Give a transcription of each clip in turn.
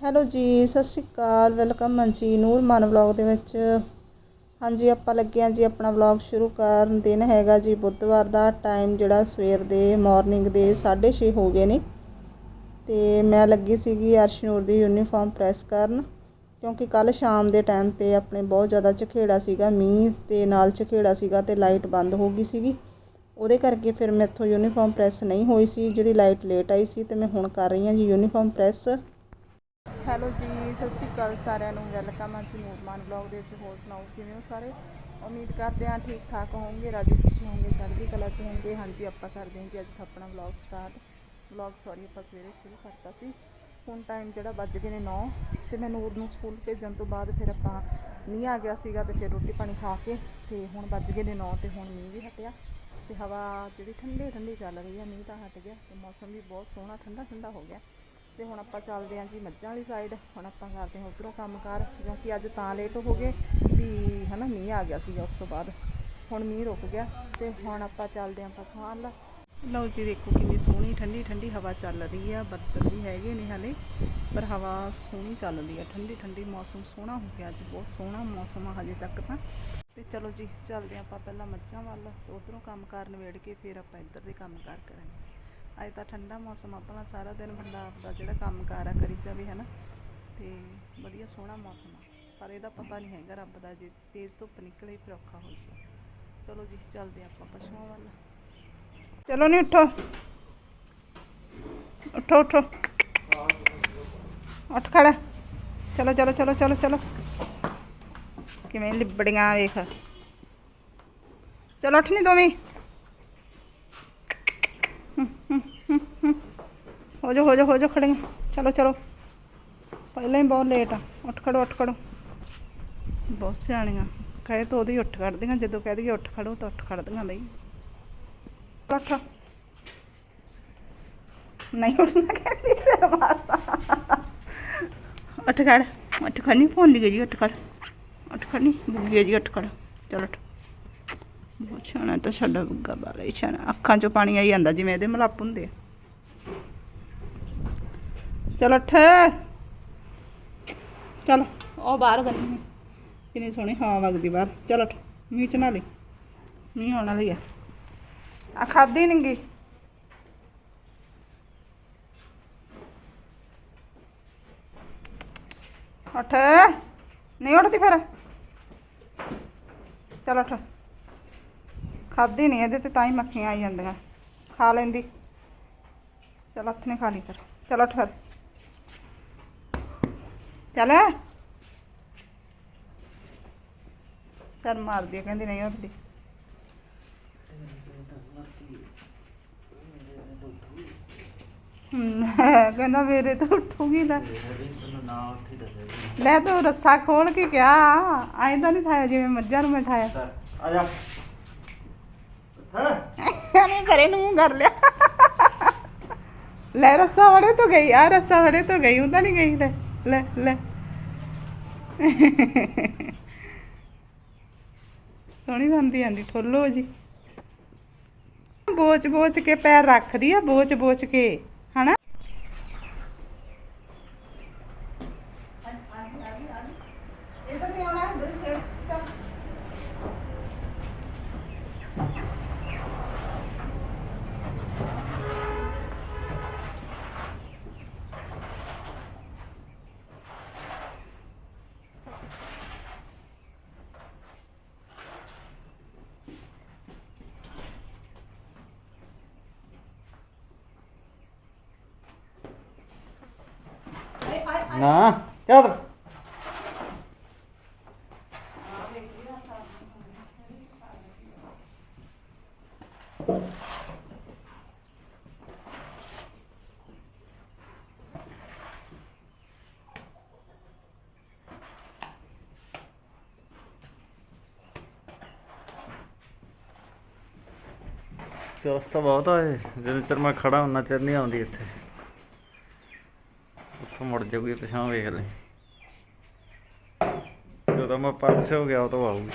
Hello ਜੀ, ਸਤਿ ਸ਼੍ਰੀ ਅਕਾਲ। Welcome ਹਾਂ ਜੀ ਨੂਰ ਮਨ ਵਲੌਗ ਦੇ ਵਿੱਚ। ਹਾਂਜੀ, ਆਪਾਂ ਲੱਗੇ ਹਾਂ ਜੀ ਆਪਣਾ ਵਲੌਗ ਸ਼ੁਰੂ ਕਰਨ। ਦਿਨ ਹੈਗਾ ਜੀ ਬੁੱਧਵਾਰ ਦਾ। ਟਾਈਮ ਜਿਹੜਾ ਸਵੇਰ ਦੇ ਮਾਰਨਿੰਗ ਦੇ 6:30 ਹੋ ਗਏ ਨੇ। ਤੇ ਮੈਂ ਲੱਗੀ ਸੀਗੀ ਅਰਸ਼ਨੂਰ ਦੀ ਯੂਨੀਫਾਰਮ ਪ੍ਰੈਸ ਕਰਨ। ਕਿਉਂਕਿ ਕੱਲ ਸ਼ਾਮ ਦੇ ਟਾਈਮ ਤੇ ਆਪਣੇ ਬਹੁਤ ਜ਼ਿਆਦਾ ਝਖੇੜਾ ਸੀਗਾ। ਮੀਂਹ ਤੇ ਨਾਲ ਝਖੇੜਾ ਸੀਗਾ ਤੇ ਲਾਈਟ ਬੰਦ ਹੋ ਗਈ ਸੀਗੀ। ਉਹਦੇ ਕਰਕੇ ਫਿਰ ਮੈਥੋਂ ਯੂਨੀਫਾਰਮ ਪ੍ਰੈਸ ਨਹੀਂ ਹੋਈ ਸੀ। ਜਿਹੜੀ ਲਾਈਟ ਲੇਟ ਆਈ ਸੀ ਤੇ ਮੈਂ ਹੁਣ ਕਰ ਰਹੀ ਹਾਂ ਜੀ ਯੂਨੀਫਾਰਮ ਪ੍ਰੈਸ ਹੈਲੋ ਜੀ, ਸਤਿ ਸ਼੍ਰੀ ਅਕਾਲ ਸਾਰਿਆਂ ਨੂੰ। ਵੈਲਕਮ ਹੈ ਜੀ ਨੂਰਮਾਨ ਬਲੌਗ ਦੇ ਵਿੱਚ। ਹੋਰ ਸੁਣਾਓ, ਕਿਵੇਂ ਹੋ ਸਾਰੇ? ਉਮੀਦ ਕਰਦੇ ਹਾਂ ਠੀਕ ਠਾਕ ਹੋਵੋਗੇ, ਰਾਜੀ ਖੁਸ਼ੀ ਹੋਵੋਗੇ, ਚੜ੍ਹਦੀ ਕਲਾ 'ਚ ਹੋਵੋਗੇ। ਹਾਂਜੀ, ਆਪਾਂ ਕਰਦੇ ਹਾਂ ਜੀ ਅੱਜ ਆਪਣਾ ਵਲੌਗ ਸਟਾਰਟ ਵਲੌਗ ਸੌਰੀ ਆਪਾਂ ਸਵੇਰੇ ਸ਼ੁਰੂ ਕਰਤਾ ਸੀ। ਹੁਣ ਟਾਈਮ ਜਿਹੜਾ ਵੱਜ ਗਏ ਨੇ 9 ਤੇ ਮੈਂ ਨੂਰ ਨੂੰ ਸਕੂਲ ਭੇਜਣ ਤੋਂ ਬਾਅਦ ਫਿਰ ਆਪਾਂ ਮੀਂਹ ਆ ਗਿਆ ਸੀਗਾ ਤੇ ਫਿਰ ਰੋਟੀ ਪਾਣੀ ਖਾ ਕੇ ਤੇ ਹੁਣ ਵੱਜ ਗਏ ਨੇ 9 ਤੇ ਹੁਣ ਮੀਂਹ ਵੀ ਹਟਿਆ ਤੇ ਹਵਾ ਜਿਹੜੀ ਠੰਡੀ ਠੰਡੀ ਚੱਲ ਰਹੀ ਆ, ਮੀਂਹ ਤਾਂ ਹਟ ਗਿਆ ਤੇ ਮੌਸਮ ਵੀ ਬਹੁਤ ਸੋਹਣਾ ਠੰਡਾ ਠੰਡਾ ਹੋ ਗਿਆ। ਤੇ ਹੁਣ ਆਪਾਂ ਚੱਲਦੇ ਹਾਂ ਜੀ ਮੱਝਾਂ ਵਾਲੀ ਸਾਈਡ ਹੁਣ ਆਪਾਂ ਕਰਦੇ ਹਾਂ ਉੱਧਰੋਂ ਕੰਮਕਾਰ, ਕਿਉਂਕਿ ਅੱਜ ਤਾਂ ਲੇਟ ਹੋ ਗਏ ਵੀ ਹਨਾ ਮੀਂਹ ਆ ਗਿਆ ਸੀਗਾ ਉਸ ਤੋਂ ਬਾਅਦ। ਹੁਣ ਮੀਂਹ ਰੁਕ ਗਿਆ ਤੇ ਹੁਣ ਆਪਾਂ ਚੱਲਦੇ ਹਾਂ ਪਸ਼ੂਆਂ ਵੱਲ। ਲਓ ਜੀ ਦੇਖੋ ਕਿੰਨੀ ਸੋਹਣੀ ਠੰਡੀ ਠੰਡੀ ਹਵਾ ਚੱਲ ਰਹੀ ਆ, ਬੱਦਲ ਵੀ ਹੈਗੇ ਨੇ ਹਲੇ, ਪਰ ਹਵਾ ਸੋਹਣੀ ਚੱਲਦੀ ਆ। ਠੰਡੀ ਠੰਡੀ ਮੌਸਮ ਸੋਹਣਾ ਹੋ ਗਿਆ ਅੱਜ, ਬਹੁਤ ਸੋਹਣਾ ਮੌਸਮ ਆ ਹਜੇ ਤੱਕ ਤਾਂ। ਤੇ ਚਲੋ ਜੀ, ਚੱਲਦੇ ਹਾਂ ਆਪਾਂ ਪਹਿਲਾਂ ਮੱਝਾਂ ਵੱਲ ਤੇ ਉਧਰੋਂ ਕੰਮ ਕਾਰ ਨਿਬੇੜ ਕੇ ਫਿਰ ਆਪਾਂ ਇੱਧਰ ਦੇ ਕੰਮ ਕਾਰ ਕਰਾਂਗੇ। ਅੱਜ ਤਾਂ ਠੰਡਾ ਮੌਸਮ, ਆਪਣਾ ਸਾਰਾ ਦਿਨ ਬੰਦਾ ਆਪਦਾ ਜਿਹੜਾ ਕੰਮ ਕਾਰ ਆ ਕਰੀ ਜਾਵੇ, ਹਨਾ। ਤੇ ਵਧੀਆ ਸੋਹਣਾ ਮੌਸਮ ਆ। ਪਰ ਇਹਦਾ ਪਤਾ ਨਹੀਂ ਹੈਗਾ ਰੱਬ ਦਾ, ਜੇ ਤੇਜ਼ ਧੁੱਪ ਨਿਕਲੇ ਫਿਰ ਔਖਾ ਹੋ ਜਾਊਗਾ। ਚਲੋ ਜੀ, ਚੱਲਦੇ ਆਪਾਂ ਪਸ਼ੂਆਂ ਵੱਲ। ਚਲੋ ਨਹੀਂ ਉੱਠੋ। ਉੱਠੋ ਉੱਠੋ। ਉੱਠ ਖੜਾ। ਚਲੋ ਚਲੋ ਚਲੋ ਚਲੋ ਚਲੋ। ਕਿਵੇਂ ਲਿਬੜੀਆਂ ਵੇਖ। ਚਲੋ, ਉੱਠ ਨਹੀਂ ਦੋਵੇਂ। ਹੋ ਜਾ ਹੋ ਜਾ ਹੋ ਜਾ ਖੜੀਆਂ। ਚਲੋ ਚਲੋ। ਪਹਿਲਾਂ ਹੀ ਬਹੁਤ ਲੇਟ ਆ। ਉੱਠ ਖੜੋ ਉੱਠ ਖੜੋ। ਬਹੁਤ ਸਿਆਣੀਆਂ। ਕਹੇ ਤਾਂ ਉਹਦੀ ਉੱਠ ਖੜਦੀਆਂ, ਜਦੋਂ ਕਹਿ ਦਈਏ ਉੱਠ ਖੜੋ ਤਾਂ ਉੱਠ ਖੜਦੀਆਂ ਬਈ। ਉੱਠ। ਨਹੀਂ ਉੱਠਣਾ ਕਹਿੰਦੀ ਸਿਰ ਉੱਠ ਖੜ ਉੱਠ ਖੜ ਨਹੀਂ ਫੋਨ ਲਈ ਜੀ, ਉੱਠ ਖੜ। ਉੱਠ ਖੜ ਨਹੀਂ ਬੁੱਗੀ ਜੀ, ਉੱਠ ਖੜ। ਚਲ ਉੱਠ। ਬਹੁਤ ਸਿਆਣਾ ਤਾਂ ਸਾਡਾ ਬੁੱਗਾ ਬਾਲਾ ਹੀ ਸਿਆਣਾ। ਅੱਖਾਂ 'ਚੋਂ ਪਾਣੀ ਆਈ ਜਾਂਦਾ, ਜਿਵੇਂ ਇਹਦੇ ਮਲੱਪ ਹੁੰਦੇ ਆ। ਚਲ ਉੱਠ। ਚਲ, ਉਹ ਬਾਹਰ ਗੰਨੀ ਕਿੰਨੀ ਸੋਹਣੀ ਹਵਾ ਵਗਦੀ ਬਾਹਰ। ਚਲ ਉੱਠ, ਮੀਂਹ ਚ ਨਾ ਲਈ। ਮੀਂਹ ਆਉਣ ਵਾਲੀ ਆ। ਆ ਖਾਦੀ ਨੀ ਗੀ ਉੱਠ। ਨਹੀਂ ਉੱਠਦੀ ਫਿਰ? ਚਲ ਉੱਠ। ਖਾਦੀ ਨਹੀਂ ਇਹਦੇ ਤੇ ਤਾਂ ਹੀ ਮੱਖੀਆਂ ਆਈ ਜਾਂਦੀਆਂ। ਖਾ ਲੈਂਦੀ। ਚਲ ਹੱਥ ਨੇ ਖਾ ਲਈ ਫਿਰ। ਚਲ ਉੱਠ ਫਿਰ। ਚੱਲ। ਚੱਲ ਮਾਰਦੀ ਆ ਕਹਿੰਦੀ ਨਹੀਂ ਉੱਠਦੀ। ਹਮ, ਕਹਿੰਦਾ ਮੇਰੇ ਤੋਂ ਉੱਠੂਗੀ ਲੈ। ਲੈ ਤੂੰ ਰੱਸਾ ਖੋਲ ਕੇ ਕਿਹਾ ਐਂ ਤਾਂ ਨਹੀਂ ਠਾਇਆ ਜਿਵੇਂ ਮੱਝਾਂ ਨੂੰ ਮੈਂ ਠਾਇਆ। ਆ ਜਾ। ਇਹਨੇ ਕਰੇ ਨੂੰ ਕਰ ਲਿਆ। ਲੈ ਰੱਸਾ ਵੜੇ ਤੋਂ ਗਈ ਆ ਰੱਸਾ ਵੜੇ ਤੋਂ ਗਈ ਉਹਦਾ ਨਹੀਂ ਗਈ ਲੈ ਲੈ ਲੈ। ਸੋਹਣੀ ਬੰਦੀ ਆਂਦੀ ਠੋਲੋ ਜੀ। ਬੋਚ ਬੋਚ ਕੇ ਪੈਰ ਰੱਖਦੀ ਆ ਬੋਚ ਬੋਚ ਕੇ। ਨਾ, ਚੱਲ। ਚੋਸ ਤਾਂ ਬਹੁਤ ਆਏ ਜਿੰਨਾ ਚਿਰ ਮੈਂ ਖੜਾ ਹੁੰਨਾ ਚਿਰ ਨਹੀਂ ਆਉਂਦੀ ਇੱਥੇ। ਹੱਥ ਮੁੜ ਜਾਊਗੀ, ਪਿਛਾਂ ਵੇਖ ਲੈ। ਜਦੋਂ ਮੈਂ ਪਾਸੇ ਹੋ ਗਿਆ ਉਦੋਂ ਆਊਗੀ।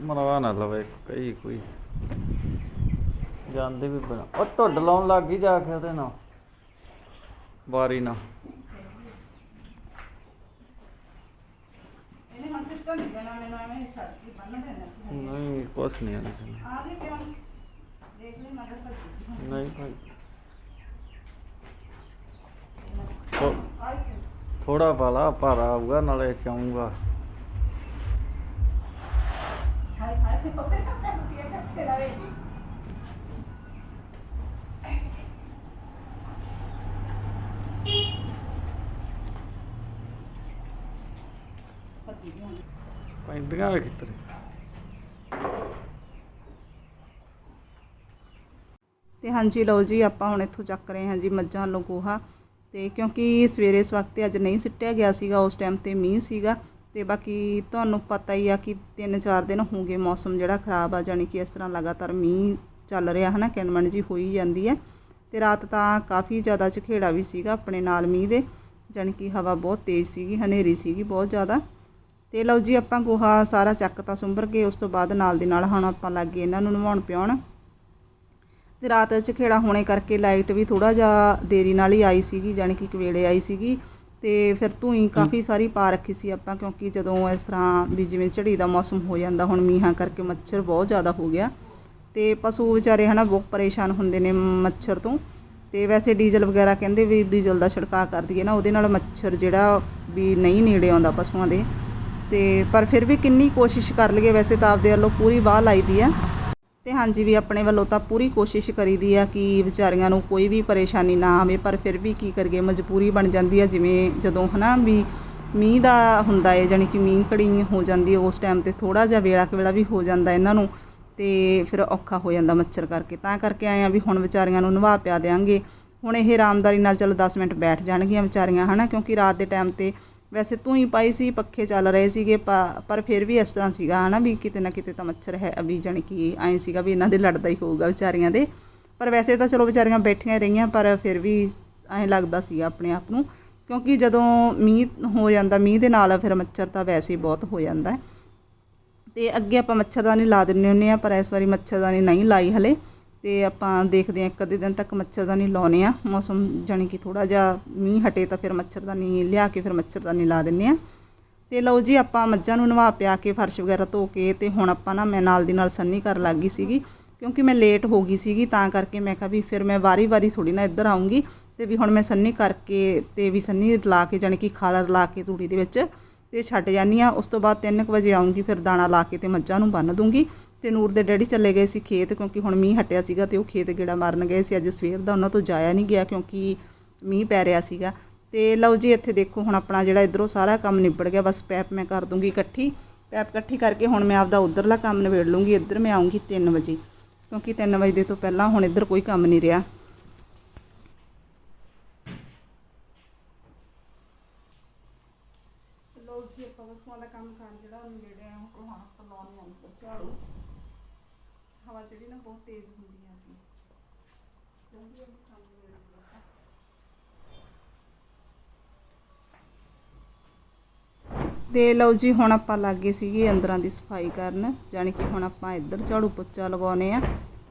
ਮਨਵਾ ਨਾ ਲਵੇ ਕਈ ਕੋਈ। ਜਾਂਦੇ ਵੀ ਬਣਾ ਉਹ ਢੁੱਡ ਲਾਉਣ ਲੱਗ ਗਈ ਜਾ ਕੇ ਉਹਦੇ ਨਾਲ। ਵਾਰੀ ਸਿੱਟਾ ਨਹੀਂ ਕੇ ਕੁਛ ਨਹੀਂ ਆਣਾ ਨਹੀਂ ਭਾਈ। ਥੋੜਾ ਪਾਲਾ ਭਾਰਾ ਆਊਗਾ ਨਾਲੇ ਚਾਹੂੰਗਾ ਹਾਏ ਹਾਏ ਪੱਪੇ ਕੱਟੇ ਕੱਟੇ ਰਵੇ ਭੱਜੀ ਗਈ ਪੈਂਦੀਆਂ ਵੇ ਕਿਤਰੇ ਤੇ ਹਾਂਜੀ ਲਓ ਜੀ, ਆਪਾਂ ਹੁਣ ਇੱਥੋਂ ਚੱਕ ਰਹੇ ਹਾਂ ਜੀ ਮੱਝਾਂ ਵੱਲੋਂ ਗੋਹਾ। ਤੇ ਕਿਉਂਕਿ ਸਵੇਰੇ ਇਸ ਵਕਤ ਅੱਜ ਨਹੀਂ ਸਿੱਟਿਆ ਗਿਆ ਸੀਗਾ, ਉਸ ਟਾਈਮ ਤੇ ਮੀਂਹ ਸੀਗਾ। ਤੇ ਬਾਕੀ ਤੁਹਾਨੂੰ ਪਤਾ ਹੀ ਆ ਕਿ 3-4 ਦਿਨ ਹੋ ਗਏ ਮੌਸਮ ਜਿਹੜਾ ਖਰਾਬ ਆ, ਜਾਣੀ ਕਿ ਇਸ ਤਰ੍ਹਾਂ ਲਗਾਤਾਰ ਮੀਂਹ ਚੱਲ ਰਿਹਾ, ਹਨਾ ਕਿਣਮਣ ਜੀ, ਹੋਈ ਜਾਂਦੀ ਹੈ। ਤੇ ਰਾਤ ਤਾਂ ਕਾਫੀ ਜ਼ਿਆਦਾ ਝਖੇੜਾ ਵੀ ਸੀਗਾ ਆਪਣੇ ਨਾਲ ਮੀਂਹ ਦੇ, ਜਾਣੀ ਕਿ ਹਵਾ ਬਹੁਤ ਤੇਜ਼ ਸੀਗੀ, ਹਨੇਰੀ ਸੀਗੀ ਬਹੁਤ ਜ਼ਿਆਦਾ। ਤੇ ਲਓ ਜੀ ਆਪਾਂ ਗੋਹਾ ਸਾਰਾ ਚੱਕ ਤਾਂ ਸੁੰਬਰ ਕੇ ਉਸ ਤੋਂ ਬਾਅਦ ਨਾਲ ਦੀ ਨਾਲ ਹੁਣ ਆਪਾਂ ਲੱਗੇ ਇਹਨਾਂ ਨੂੰ ਨਵਾਉਣ ਪਿਆਉਣ ਤੇ ਰਾਤ ਚ ਖੇੜਾ ਹੋਣੇ ਕਰਕੇ ਲਾਈਟ ਵੀ ਥੋੜਾ ਜਿਹਾ ਦੇਰੀ ਨਾਲ ਹੀ ਆਈ ਸੀਗੀ ਜਾਣੀ ਕਿ ਕਵੇਲੇ ਆਈ ਸੀਗੀ। ਤੇ ਫਿਰ ਧੂਈ ਕਾਫੀ ਸਾਰੀ ਪਾ ਰੱਖੀ ਸੀ ਆਪਾਂ ਕਿਉਂਕਿ ਜਦੋਂ ਇਸ ਤਰ੍ਹਾਂ ਵੀ ਜਿਵੇਂ ਝੜੀ ਦਾ ਮੌਸਮ ਹੋ ਜਾਂਦਾ ਹੁਣ ਮੀਂਹਾਂ ਕਰਕੇ ਮੱਛਰ ਬਹੁਤ ਜ਼ਿਆਦਾ ਹੋ ਗਿਆ। ਤੇ ਪਸ਼ੂ ਵਿਚਾਰੇ ਹਨਾ ਬਹੁਤ ਪਰੇਸ਼ਾਨ ਹੁੰਦੇ ਨੇ ਮੱਛਰ ਤੋਂ। ਤੇ ਵੈਸੇ ਡੀਜ਼ਲ ਵਗੈਰਾ ਕਹਿੰਦੇ ਵੀ ਡੀਜ਼ਲ ਦਾ ਛਿੜਕਾਅ ਕਰ ਦਈਏ ਨਾ ਉਹਦੇ ਨਾਲ ਮੱਛਰ ਜਿਹੜਾ ਵੀ ਨਹੀਂ ਨੇੜੇ ਆਉਂਦਾ ਪਸ਼ੂਆਂ ਦੇ ਤੇ ਪਰ ਫਿਰ ਵੀ ਕਿੰਨੀ ਕੋਸ਼ਿਸ਼ ਕਰ ਲਈਏ, ਵੈਸੇ ਤਾਂ ਆਪਦੇ ਵੱਲੋਂ ਪੂਰੀ ਬਾਹ ਲਾਈਦੀ ਆ ਤੇ ਹਾਂਜੀ ਵੀ ਆਪਣੇ ਵੱਲੋਂ ਤਾਂ ਪੂਰੀ ਕੋਸ਼ਿਸ਼ ਕਰੀਦੀ ਆ ਕਿ ਵਿਚਾਰੀਆਂ ਨੂੰ ਕੋਈ ਵੀ ਪਰੇਸ਼ਾਨੀ ਨਾ ਆਵੇ, ਪਰ ਫਿਰ ਵੀ ਕੀ ਕਰੀਏ, ਮਜਬੂਰੀ ਬਣ ਜਾਂਦੀ ਆ ਜਿਵੇਂ ਜਦੋਂ ਹਨਾ ਵੀ ਮੀਂਹ ਦਾ ਹੁੰਦਾ ਏ ਜਾਣੀ ਕਿ ਮੀਂਹ ਕੜੀ ਹੋ ਜਾਂਦੀ ਹੈ, ਉਸ ਟਾਈਮ ਤੇ ਥੋੜਾ ਜਿਹਾ ਵੇਲਾ ਕੁ ਵੇਲਾ ਵੀ ਹੋ ਜਾਂਦਾ ਇਹਨਾਂ ਨੂੰ, ਤੇ ਫਿਰ ਔਖਾ ਹੋ ਜਾਂਦਾ ਮੱਛਰ ਕਰਕੇ। ਤਾਂ ਕਰਕੇ ਆਏ ਆ ਵੀ ਹੁਣ ਵਿਚਾਰੀਆਂ ਨੂੰ ਨਵਾ ਪਿਆ ਦੇਾਂਗੇ ਹੁਣ ਇਹ ਆਰਾਮਦਾਰੀ ਨਾਲ ਚਲੋ 10 ਮਿੰਟ ਬੈਠ ਜਾਣਗੀਆਂ ਵਿਚਾਰੀਆਂ, ਹਨਾ, ਕਿਉਂਕਿ ਰਾਤ ਦੇ ਟਾਈਮ ਤੇ ਵੈਸੇ ਤੂੰ ਹੀ ਪਾਈ ਸੀ, ਪੱਖੇ ਚੱਲ ਰਹੇ ਸੀਗੇ, ਪ- ਪਰ ਫਿਰ ਵੀ ਇਸ ਤਰ੍ਹਾਂ ਸੀਗਾ, ਹਨਾ ਵੀ ਕਿਤੇ ਨਾ ਕਿਤੇ ਤਾਂ ਮੱਛਰ ਹੈ, ਵੀ ਜਾਣੀ ਕਿ ਐਂ ਸੀਗਾ ਵੀ ਇਹਨਾਂ ਦੇ ਲੜਦਾ ਹੀ ਹੋਊਗਾ ਵਿਚਾਰੀਆਂ ਦੇ। ਪਰ ਵੈਸੇ ਤਾਂ ਚਲੋ ਵਿਚਾਰੀਆਂ ਬੈਠੀਆਂ ਹੀ ਰਹੀਆਂ, ਪਰ ਫਿਰ ਵੀ ਐਂ ਲੱਗਦਾ ਸੀਗਾ ਆਪਣੇ ਆਪ ਨੂੰ, ਕਿਉਂਕਿ ਜਦੋਂ ਮੀਂਹ ਹੋ ਜਾਂਦਾ, ਮੀਂਹ ਦੇ ਨਾਲ ਫਿਰ ਮੱਛਰ ਤਾਂ ਵੈਸੇ ਹੀ ਬਹੁਤ ਹੋ ਜਾਂਦਾ ਹੈ। ਤੇ ਅੱਗੇ ਆਪਾਂ ਮੱਛਰਦਾਨੀ ਲਾ ਦਿੰਨੇ ਹੁੰਨੇ ਆ ਪਰ ਇਸ ਵਾਰੀ ਮੱਛਰਦਾਨੀ ਨਹੀਂ ਲਾਈ ਹਲੇ। ਤੇ ਆਪਾਂ ਦੇਖਦੇ ਹਾਂ, ਇੱਕ ਅੱਧੇ ਦਿਨ ਤੱਕ ਮੱਛਰਦਾਨੀ ਲਾਉਨੇ ਆ। ਮੌਸਮ ਜਾਣੀ ਕਿ ਥੋੜਾ ਜਿਹਾ ਮੀਂਹ ਹਟੇ ਤਾਂ ਫਿਰ ਮੱਛਰਦਾਨੀ ਲਿਆ ਕੇ ਫਿਰ ਮੱਛਰਦਾਨੀ ਲਾ ਦਿੰਨੇ ਆ ਤੇ ਲਓ ਜੀ, ਆਪਾਂ ਮੱਝਾਂ ਨੂੰ ਨਵਾ ਪਿਆ ਕੇ ਫਰਸ਼ ਵਗੈਰਾ ਧੋ ਕੇ ਤੇ ਹੁਣ ਆਪਾਂ ਨਾ ਮੈਂ ਨਾਲ ਦੀ ਨਾਲ ਸੰਨੀ ਕਰਨ ਲੱਗ ਗਈ ਸੀਗੀ, ਕਿਉਂਕਿ ਮੈਂ ਲੇਟ ਹੋ ਗਈ ਸੀਗੀ, ਤਾਂ ਕਰਕੇ ਮੈਂ ਕਿਹਾ ਵੀ ਫਿਰ ਮੈਂ ਵਾਰੀ-ਵਾਰੀ ਥੋੜੀ ਨਾ ਇੱਧਰ ਆਉਂਗੀ ਤੇ ਵੀ ਹੁਣ ਮੈਂ ਸੰਨੀ ਕਰਕੇ ਤੇ ਵੀ ਸੰਨੀ ਲਾ ਕੇ ਜਾਣੀ ਕਿ ਖਾਲਰ ਲਾ ਕੇ ਤੂੜੀ ਦੇ ਵਿੱਚ ਤੇ ਛੱਡ ਜਾਨੀ ਆ ਉਸ ਤੋਂ ਬਾਅਦ 3 ਵਜੇ ਆਉਂਗੀ ਫਿਰ ਦਾਣਾ ਲਾ ਕੇ ਤੇ ਮੱਝਾਂ ਨੂੰ ਬੰਨ ਦੂੰਗੀ ਤੇ ਨੂਰ ਦੇ ਡੈਡੀ ਚਲੇ ਗਏ ਸੀ ਖੇਤ ਕਿਉਂਕਿ ਹੁਣ ਮੀਂਹ ਹਟਿਆ ਸੀਗਾ ਤੇ ਉਹ ਖੇਤ ਗੇੜਾ ਮਾਰਨ ਗਏ ਸੀ। ਅੱਜ ਸਵੇਰ ਦਾ ਉਹਨਾਂ ਤੋਂ ਜਾਇਆ ਨਹੀਂ ਗਿਆ ਕਿਉਂਕਿ ਮੀਂਹ ਪੈ ਰਿਹਾ ਸੀਗਾ। ਤੇ ਲਓ ਜੀ, ਇੱਥੇ ਦੇਖੋ ਹੁਣ ਆਪਣਾ ਜਿਹੜਾ ਇਧਰੋਂ ਸਾਰਾ ਕੰਮ ਨਿਬੜ ਗਿਆ। ਬਸ ਪੈਪ ਮੈਂ ਕਰ ਦੂੰਗੀ ਇਕੱਠੀ। ਪੈਪ ਇਕੱਠੀ ਕਰਕੇ ਹੁਣ ਮੈਂ ਆਪਦਾ ਉਧਰਲਾ ਕੰਮ ਨਿਬੇੜ ਲੂੰਗੀ। ਇੱਧਰ ਮੈਂ ਆਉਂਗੀ 3 ਵਜੇ। ਕਿਉਂਕਿ 3 ਵਜੇ ਤੋਂ ਪਹਿਲਾਂ ਹੁਣ ਇੱਧਰ ਕੋਈ ਕੰਮ ਨਹੀਂ ਰਿਹਾ। ਲਓ ਜੀ, ਆਪਾਂ ਬਸ ਦਾ ਕੰਮ ਕਰ ਜਿਹੜਾ ਉਹਨੂੰ ਜਿਹੜੇ ਆ ਉਹ ਹੁਣ ਆਪਾਂ ਲਾਉਣੇ ਆ ਉੱਪਰ ਝਾੜੂ ਹਵਾ ਜਿਹੜੀ ਨਾ, ਬਹੁਤ ਤੇਜ਼ ਹੁੰਦੀ ਆ ਆਪਣੀ ਜਲਦੀ ਜਲਦੀ ਕੰਮ ਨਿਬੇੜ ਲਈਏ ਆਪਾਂ। ਲਓ ਜੀ, ਹੁਣ ਆਪਾਂ ਲੱਗੇ ਸੀਗੇ ਅੰਦਰਾਂ ਦੀ ਸਫ਼ਾਈ ਕਰਨ, ਜਾਣੀ ਕਿ ਹੁਣ ਆਪਾਂ ਇੱਧਰ ਝਾੜੂ ਪੋਚਾ ਲਗਾਉਨੇ ਆ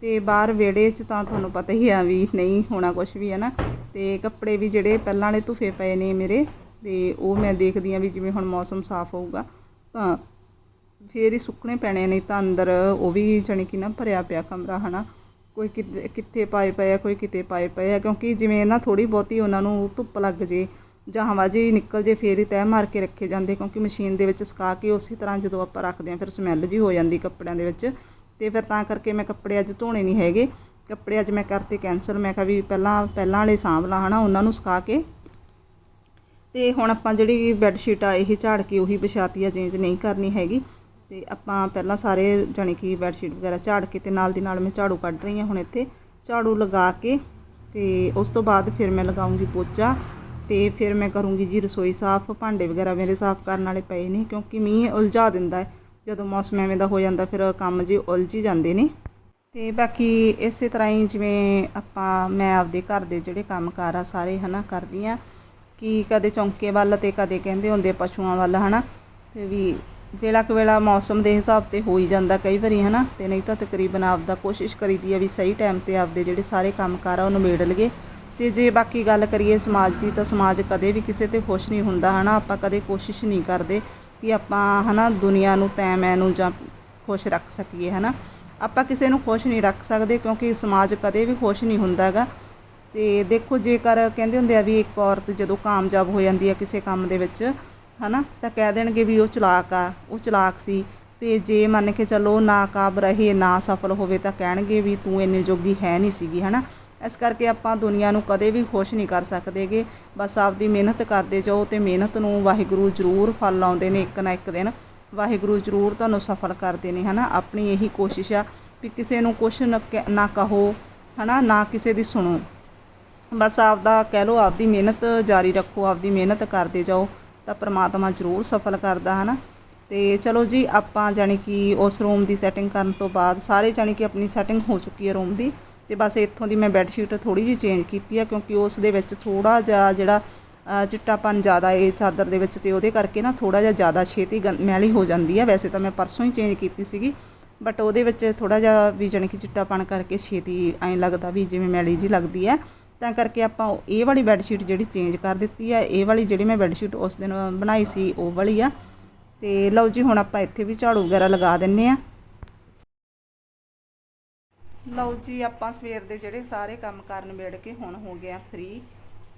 ਤੇ ਬਾਹਰ ਵਿਹੜੇ 'ਚ ਤਾਂ ਤੁਹਾਨੂੰ ਪਤਾ ਹੀ ਆ ਵੀ ਨਹੀਂ ਹੋਣਾ ਕੁਝ ਵੀ, ਹੈ ਨਾ ਤੇ ਕੱਪੜੇ ਵੀ ਜਿਹੜੇ ਪਹਿਲਾਂ ਵਾਲੇ ਧੁਫੇ ਪਏ ਨੇ ਮੇਰੇ, ਤੇ ਉਹ ਮੈਂ ਦੇਖਦੀ ਆ ਵੀ ਜਿਵੇਂ ਹੁਣ ਮੌਸਮ ਸਾਫ਼ ਹੋਊਗਾ, ਤਾਂ ਫੇਰ ਹੀ ਸੁੱਕਣੇ ਪੈਣੇ ਨਹੀਂ ਤਾਂ ਅੰਦਰ ਉਹ ਵੀ ਜਾਣੀ ਕਿ ਨਾ ਭਰਿਆ ਪਿਆ ਕਮਰਾ, ਹਨਾ। ਕੋਈ ਕਿਤੇ, ਕਿੱਥੇ ਪਾਏ ਪਏ ਆ, ਕੋਈ ਕਿਤੇ ਪਾਏ ਪਏ ਆ, ਕਿਉਂਕਿ ਜਿਵੇਂ ਨਾ ਥੋੜੀ ਬਹੁਤੀ ਉਹਨਾਂ ਨੂੰ ਧੁੱਪ ਲੱਗ ਜੇ ਜਾਂ ਹਵਾ ਜੀ ਨਿਕਲ ਜੇ, ਫੇਰ ਹੀ ਤੈਅ ਮਾਰ ਕੇ ਰੱਖੇ ਜਾਂਦੇ, ਕਿਉਂਕਿ ਮਸ਼ੀਨ ਦੇ ਵਿੱਚ ਸੁਕਾ ਕੇ ਉਸੇ ਤਰ੍ਹਾਂ ਜਦੋਂ ਆਪਾਂ ਰੱਖਦੇ ਆ ਫਿਰ ਸਮੈਲ ਜੀ ਹੋ ਜਾਂਦੀ ਕੱਪੜਿਆਂ ਦੇ ਵਿੱਚ। ਤੇ ਫਿਰ ਤਾਂ ਕਰਕੇ ਮੈਂ ਕੱਪੜੇ ਅੱਜ ਧੋਣੇ ਨਹੀਂ ਹੈਗੇ। ਕੱਪੜੇ ਅੱਜ ਮੈਂ ਕਰਤੇ ਕੈਂਸਲ, ਮੈਂ ਕਿਹਾ ਵੀ ਪਹਿਲਾਂ ਪਹਿਲਾਂ ਵਾਲੇ ਸਾਂਭ ਲਾ, ਹਨਾ, ਉਹਨਾਂ ਨੂੰ ਸੁਕਾ ਕੇ। ਤੇ ਹੁਣ ਆਪਾਂ ਜਿਹੜੀ ਬੈੱਡ ਸ਼ੀਟ ਆ, ਇਹ ਝਾੜ ਕੇ ਉਹੀ ਵਿਛਾਤੀ ਆ, ਚੇਂਜ ਨਹੀਂ ਕਰਨੀ ਹੈਗੀ। ਤੇ ਆਪਾਂ ਪਹਿਲਾਂ ਸਾਰੇ ਜਾਣੀ ਕਿ ਬੈੱਡ ਸ਼ੀਟ ਵਗੈਰਾ ਝਾੜ ਕੇ ਤੇ ਨਾਲ ਦੀ ਨਾਲ ਮੈਂ ਝਾੜੂ ਕੱਢ ਰਹੀ ਹਾਂ ਹੁਣ ਇੱਥੇ। ਝਾੜੂ ਲਗਾ ਕੇ ਤੇ ਉਸ ਤੋਂ ਬਾਅਦ ਫਿਰ ਮੈਂ ਲਗਾਉਂਗੀ ਪੋਚਾ ਤੇ ਫਿਰ ਮੈਂ ਕਰੂੰਗੀ ਜੀ ਰਸੋਈ ਸਾਫ਼, ਭਾਂਡੇ ਵਗੈਰਾ ਮੇਰੇ ਸਾਫ਼ ਕਰਨ ਵਾਲੇ ਪਏ ਨੇ ਕਿਉਂਕਿ ਮੀਂਹ ਉਲਝਾ ਦਿੰਦਾ ਹੈ। ਜਦੋਂ ਮੌਸਮ ਐਵੇਂ ਦਾ ਹੋ ਜਾਂਦਾ ਫਿਰ ਕੰਮ ਜੀ ਉਲਝ ਹੀ ਜਾਂਦੇ ਨੇ। ਤੇ ਬਾਕੀ ਇਸੇ ਤਰ੍ਹਾਂ ਹੀ ਜਿਵੇਂ ਆਪਾਂ, ਮੈਂ ਆਪਦੇ ਘਰ ਦੇ ਜਿਹੜੇ ਕੰਮਕਾਰ ਆ ਸਾਰੇ ਹਨਾ ਕਰਦੀ ਆ ਕਿ ਕਦੇ ਚੌਂਕੇ ਵੱਲ ਤੇ ਕਦੇ ਕਹਿੰਦੇ ਹੁੰਦੇ ਪਸ਼ੂਆਂ ਵੱਲ ਹਨਾ। ਤੇ ਵੀ ਵੇਲਾ ਕੁ ਵੇਲਾ ਮੌਸਮ ਦੇ ਹਿਸਾਬ ਤੇ ਹੋ ਹੀ ਜਾਂਦਾ ਕਈ ਵਾਰੀ, ਹਨਾ? ਤੇ ਨਹੀਂ ਤਾਂ ਤਕਰੀਬਨ ਆਪਦਾ ਕੋਸ਼ਿਸ਼ ਕਰੀਦੀ ਆ ਵੀ ਸਹੀ ਟਾਈਮ ਤੇ ਆਪਦੇ ਜਿਹੜੇ ਸਾਰੇ ਕੰਮਕਾਰ ਆ, ਉਹਨੂੰ ਨਿਬੇੜ ਲਈਏ। ਤੇ ਜੇ ਬਾਕੀ ਗੱਲ ਕਰੀਏ ਸਮਾਜ ਦੀ, ਤਾਂ ਸਮਾਜ ਕਦੇ ਵੀ ਕਿਸੇ ਤੇ ਖੁਸ਼ ਨਹੀਂ ਹੁੰਦਾ, ਹਨਾ? ਆਪਾਂ ਕਦੇ ਕੋਸ਼ਿਸ਼ ਨਹੀਂ ਕਰਦੇ ਕਿ ਆਪਾਂ, ਹਨਾ, ਦੁਨੀਆ ਨੂੰ ਤੈ ਮੈਂ ਨੂੰ ਜਾਂ ਖੁਸ਼ ਰੱਖ ਸਕੀਏ, ਹਨਾ? ਆਪਾਂ ਕਿਸੇ ਨੂੰ ਖੁਸ਼ ਨਹੀਂ ਰੱਖ ਸਕਦੇ ਕਿਉਂਕਿ ਸਮਾਜ ਕਦੇ ਵੀ ਖੁਸ਼ ਨਹੀਂ ਹੁੰਦਾ ਹੈਗਾ। ਤੇ ਦੇਖੋ ਜੇਕਰ ਕਹਿੰਦੇ ਹੁੰਦੇ ਆ ਵੀ ਇੱਕ ਔਰਤ ਜਦੋਂ ਕਾਮਯਾਬ ਹੋ ਜਾਂਦੀ ਹੈ ਕਿਸੇ ਕੰਮ ਦੇ ਵਿੱਚ ਹਨਾ? ਤਾਂ ਕਹਿ ਦੇਣਗੇ ਵੀ ਉਹ ਚਲਾਕ ਆ, ਉਹ ਚਲਾਕ ਸੀ। ਤੇ ਜੇ ਮੰਨ ਕੇ ਚੱਲੋ ਨਾਕਾਬ ਰਹੇ, ਨਾ ਸਫਲ ਹੋਵੇ ਤਾਂ ਕਹਿਣਗੇ ਵੀ ਤੂੰ ਇੰਨੇ ਜੋਗੀ ਹੈ ਨਹੀਂ ਸੀਗੀ, ਹਨਾ? ਇਸ ਕਰਕੇ ਆਪਾਂ ਦੁਨੀਆ ਨੂੰ ਕਦੇ ਵੀ ਖੁਸ਼ ਨਹੀਂ ਕਰ ਸਕਦੇਗੇ। ਬਸ ਆਪਦੀ ਮਿਹਨਤ ਕਰਦੇ ਜਾਓ ਤੇ ਮਿਹਨਤ ਨੂੰ ਵਾਹਿਗੁਰੂ ਜ਼ਰੂਰ ਫਲ ਲਾਉਂਦੇ ਨੇ ਇੱਕ ਨਾ ਇੱਕ ਦਿਨ। ਵਾਹਿਗੁਰੂ ਜ਼ਰੂਰ ਤੁਹਾਨੂੰ ਸਫਲ ਕਰਦੇ ਨੇ, ਹਨਾ? ਆਪਣੀ ਇਹੀ ਕੋਸ਼ਿਸ਼ ਆ ਵੀ ਕਿਸੇ ਨੂੰ ਕੁਛ ਨਾ ਕਹਿ- ਨਾ ਕਹੋ, ਹਨਾ? ਨਾ ਕਿਸੇ ਦੀ ਸੁਣੋ। ਬਸ ਆਪਦਾ ਕਹਿ ਲਓ, ਆਪਦੀ ਮਿਹਨਤ ਜਾਰੀ ਰੱਖੋ, ਆਪਦੀ ਮਿਹਨਤ ਕਰਦੇ ਜਾਓ। ਤਾਂ ਪ੍ਰਮਾਤਮਾ ਜ਼ਰੂਰ ਸਫਲ ਕਰਦਾ, ਹਨਾ? ਤੇ ਚਲੋ ਜੀ, ਆਪਾਂ ਜਾਣੀ ਕਿ ਉਸ ਰੂਮ ਦੀ ਸੈਟਿੰਗ ਕਰਨ ਤੋਂ ਬਾਅਦ ਸਾਰੇ ਜਾਣੀ ਕਿ ਆਪਣੀ ਸੈਟਿੰਗ ਹੋ ਚੁੱਕੀ ਹੈ ਰੂਮ ਦੀ। ਤੇ ਬਸ ਇੱਥੋਂ ਦੀ ਮੈਂ ਬੈੱਡ ਸ਼ੀਟ ਥੋੜੀ ਜਿਹੀ ਚੇਂਜ ਕੀਤੀ ਆ ਕਿਉਂਕਿ ਉਸ ਦੇ ਵਿੱਚ ਥੋੜਾ ਜਿਹਾ ਜਿਹੜਾ ਚਿੱਟਾਪਨ ਜ਼ਿਆਦਾ ਇਹ ਚਾਦਰ ਦੇ ਵਿੱਚ ਤੇ ਉਹਦੇ ਕਰਕੇ ਨਾ ਥੋੜਾ ਜਿਹਾ ਜ਼ਿਆਦਾ ਛੇਤੀ ਗੰ- ਮੈਲੀ ਹੋ ਜਾਂਦੀ ਆ ਵੈਸੇ ਤਾਂ ਮੈਂ ਪਰਸੋਂ ਹੀ ਚੇਂਜ ਕੀਤੀ ਸੀਗੀ ਬਟ ਉਹਦੇ ਵਿੱਚ ਥੋੜਾ ਜਿਹਾ ਵੀ ਜਾਣੀ ਕਿ ਚਿੱਟਾਪਨ ਕਰਕੇ ਛੇਤੀ ਐਂ ਲੱਗਦਾ ਵੀ ਜਿਵੇਂ ਮੈਲੀ ਜੀ ਲੱਗਦੀ ਹੈ। ਤਾਂ ਕਰਕੇ ਆਪਾਂ ਉਹ- ਇਹ ਵਾਲੀ ਬੈੱਡਸ਼ੀਟ ਜਿਹੜੀ ਚੇਂਜ ਕਰ ਦਿੱਤੀ ਆ, ਇਹ ਵਾਲੀ ਜਿਹੜੀ ਮੈਂ ਬੈੱਡਸ਼ੀਟ ਉਸ ਦਿਨ ਬਣਾਈ ਸੀ, ਉਹ ਵਾਲੀ ਆ। ਤੇ ਲਓ ਜੀ, ਹੁਣ ਆਪਾਂ ਇੱਥੇ ਵੀ ਝਾੜੂ ਵਗੈਰਾ ਲਗਾ ਦਿੰਨੇ ਆ। ਲਓ ਜੀ, ਆਪਾਂ ਸਵੇਰ ਦੇ ਜਿਹੜੇ ਸਾਰੇ ਕੰਮ ਕਰਨ ਨਿਬੇੜ ਕੇ ਹੁਣ ਹੋ ਗਿਆ ਫ੍ਰੀ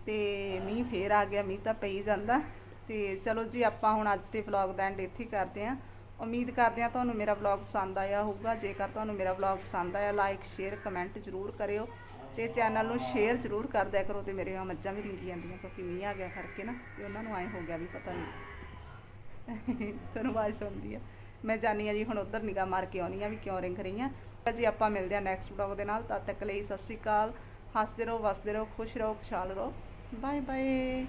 ਤੇ ਮੀਂਹ ਫੇਰ ਆ ਗਿਆ, ਮੀਂਹ ਤਾਂ ਪਈ ਜਾਂਦਾ। ਤੇ ਚਲੋ ਜੀ, ਆਪਾਂ ਹੁਣ ਅੱਜ ਦੇ ਵਲੌਗ ਦਾ ਐਂਡ ਇੱਥੇ ਹੀ ਕਰਦੇ ਆਂ। ਉਮੀਦ ਕਰਦੇ ਆਂ ਤੁਹਾਨੂੰ ਮੇਰਾ ਵਲੌਗ ਪਸੰਦ ਆਇਆ ਹੋਊਗਾ। ਜੇਕਰ ਤੁਹਾਨੂੰ ਮੇਰਾ ਵਲੌਗ ਪਸੰਦ ਆਇਆ ਲਾਈਕ ਸ਼ੇਅਰ ਕਮੈਂਟ ਜ਼ਰੂਰ ਕਰਿਓ। ਤੇ ਚੈਨਲ ਨੂੰ ਸ਼ੇਅਰ ਜ਼ਰੂਰ ਕਰ ਦਿਆ ਕਰੋ ਤੇ ਮੇਰੇ ਮੱਝਾਂ ਵੀ ਰਿੰਗੀ ਜਾਂਦੀਆਂ ਕਿਉਂਕਿ ਮੀਂਹ ਆ ਗਿਆ ਕਰਕੇ ਨਾ, ਤੇ ਉਹਨਾਂ ਨੂੰ ਐਂ ਹੋ ਗਿਆ ਵੀ ਪਤਾ ਨਹੀਂ ਤੁਹਾਨੂੰ ਆਵਾਜ਼ ਸੁਣਦੀ ਆ। ਮੈਂ ਜਾਣੀ ਆ ਜੀ ਹੁਣ ਉਧਰ ਨਿਗਾਹ ਮਾਰ ਕੇ ਆਉਣੀ ਆ ਵੀ ਕਿਉਂ ਰਿੰਗ ਰਹੀ ਰਹੀਆਂ ਜੀ ਆਪਾਂ ਮਿਲਦੇ ਆ ਨੈਕਸਟ ਵਲੌਗ ਦੇ ਨਾਲ। ਤਦ ਤੱਕ ਲਈ ਸਤਿ ਸ਼੍ਰੀ ਅਕਾਲ। ਹੱਸਦੇ ਰਹੋ, ਵਸਦੇ ਰਹੋ, ਖੁਸ਼ ਰਹੋ, ਖੁਸ਼ਹਾਲ ਰਹੋ। Bye bye